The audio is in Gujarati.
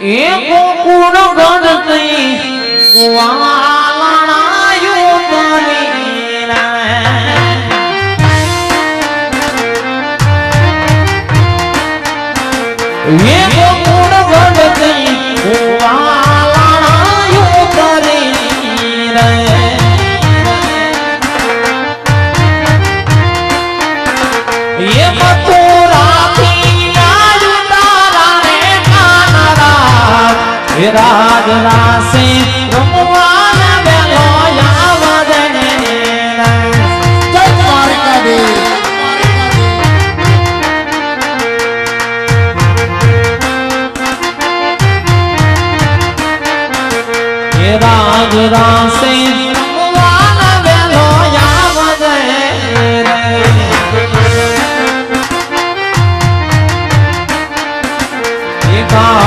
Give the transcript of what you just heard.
એ ગોકુળ ગણતી વાલાયું તરી રે. એ ગોકુળ ગણતી વાલાયું રે. કાનરા. એ રાજ રાસે રમવાના